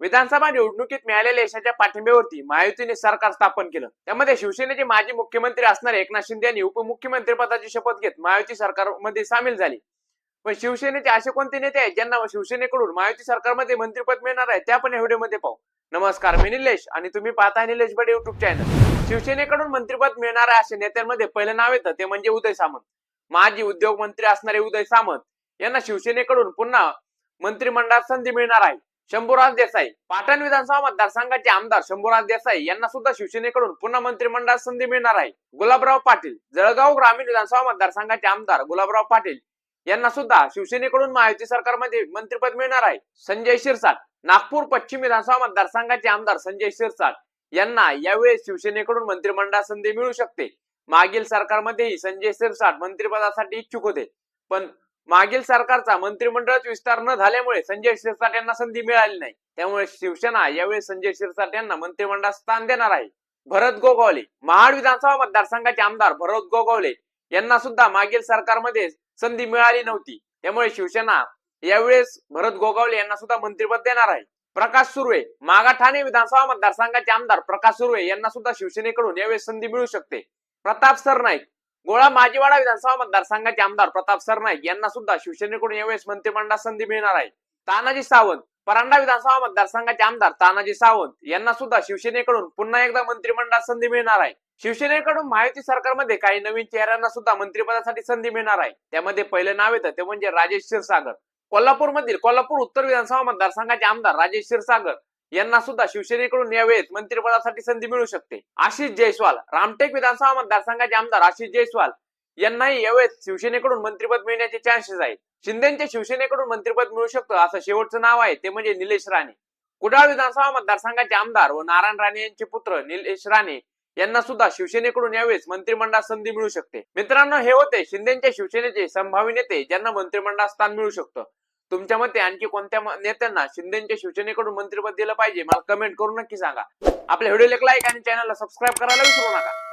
विधानसभा निवडणुकीत मिळालेल्या यशाच्या पाठिंब्यावरती महायुतीने सरकार स्थापन केलं. त्यामध्ये शिवसेनेचे माजी मुख्यमंत्री असणारे एकनाथ शिंदे यांनी उपमुख्यमंत्री पदाची शपथ घेत महायुती सरकारमध्ये सामील झाली. पण शिवसेनेचे असे कोणते नेते आहेत ज्यांना शिवसेनेकडून महायुती सरकारमध्ये मंत्रिपद मिळणार आहे त्या पण या व्हिडिओमध्ये पाहू. नमस्कार मी निलेश आणि तुम्ही पाहता निलेश बडे युट्यूब चॅनल शिवसेनेकडून मंत्रिपद मिळणार आहे अशा नेत्यांमध्ये पहिलं नाव येतं ते म्हणजे उदय सामंत. माजी उद्योग मंत्री असणारे उदय सामंत यांना शिवसेनेकडून पुन्हा मंत्रिमंडळात संधी मिळणार आहे. शंभूराज देसाई पाटण विधानसभा मतदारसंघाचे आमदार शंभूराज देसाई यांना सुद्धा शिवसेनेकडून पुन्हा मंत्रिमंडळात संधी मिळणार आहे. गुलाबराव पाटील जळगाव ग्रामीण विधानसभा मतदारसंघाचे आमदार गुलाबराव पाटील यांना सुद्धा शिवसेनेकडून महायुती सरकारमध्ये मंत्रिपद मिळणार आहे. संजय शिरसाट नागपूर पश्चिम विधानसभा मतदारसंघाचे आमदार संजय शिरसाट यांना यावेळेस शिवसेनेकडून मंत्रिमंडळात संधी मिळू शकते. मागील सरकारमध्येही संजय शिरसाट मंत्रिपदासाठी इच्छुक होते. पण मागील सरकारचा मंत्रिमंडळात विस्तार न झाल्यामुळे संजय शिरसाट यांना संधी मिळाली नाही. त्यामुळे शिवसेना यावेळी संजय शिरसाट यांना मंत्रिमंडळात स्थान देणार आहे. भरत गोगावले महाड विधानसभा मतदारसंघाचे आमदार भरत गोगावले यांना सुद्धा मागील सरकारमध्ये संधी मिळाली नव्हती. त्यामुळे शिवसेना यावेळेस भरत गोगावले यांना सुद्धा मंत्रिपद देणार आहे. प्रकाश सुर्वे मागा ठाणे विधानसभा मतदारसंघाचे आमदार प्रकाश सुर्वे यांना सुद्धा शिवसेनेकडून यावेळेस संधी मिळू शकते. प्रताप सरनाईक गोळा माजीवाडा विधानसभा मतदारसंघाचे आमदार प्रताप सरनाईक यांना सुद्धा शिवसेनेकडून यावेळेस मंत्रिमंडळात संधी मिळणार आहे. तानाजी सावंत परांडा विधानसभा मतदारसंघाचे आमदार तानाजी सावंत यांना सुद्धा शिवसेनेकडून पुन्हा एकदा मंत्रिमंडळात संधी मिळणार आहे. शिवसेनेकडून महायुती सरकारमध्ये काही नवीन चेहऱ्यांना सुद्धा मंत्रिपदासाठी संधी मिळणार आहे. त्यामध्ये पहिलं नाव येतं ते म्हणजे राजेश क्षीरसागर. कोल्हापूरमधील कोल्हापूर उत्तर विधानसभा मतदारसंघाचे आमदार राजेश क्षीरसागर यांना सुद्धा शिवसेनेकडून यावेळेस मंत्रिपदासाठी संधी मिळू शकते. आशिष जयस्वाल रामटेक विधानसभा मतदारसंघाचे आमदार आशिष जयस्वाल यांनाही यावेळेस शिवसेनेकडून मंत्रिपद मिळण्याचे चान्सेस आहेत. शिंदेचे शिवसेनेकडून मंत्रिपद मिळू शकतं असं शेवटचं नाव आहे ते म्हणजे निलेश राणे. कुडाळ विधानसभा मतदारसंघाचे आमदार व नारायण राणे यांचे पुत्र निलेश राणे यांना सुद्धा शिवसेनेकडून यावेळेस मंत्रिमंडळात संधी मिळू शकते. मित्रांनो हे होते शिंदेच्या शिवसेनेचे संभाव्य नेते ज्यांना मंत्रिमंडळात स्थान मिळू शकतं. तुमच्या मते आणखी कोणत्या नेत्यांना शिंदेच्या शिवसेनेकडून मंत्रिपद दिलं पाहिजे? मला कमेंट करून नक्की सांगा. आपल्या व्हिडिओला एक लाईक आणि चॅनलला सबस्क्राईब करायला विसरू नका.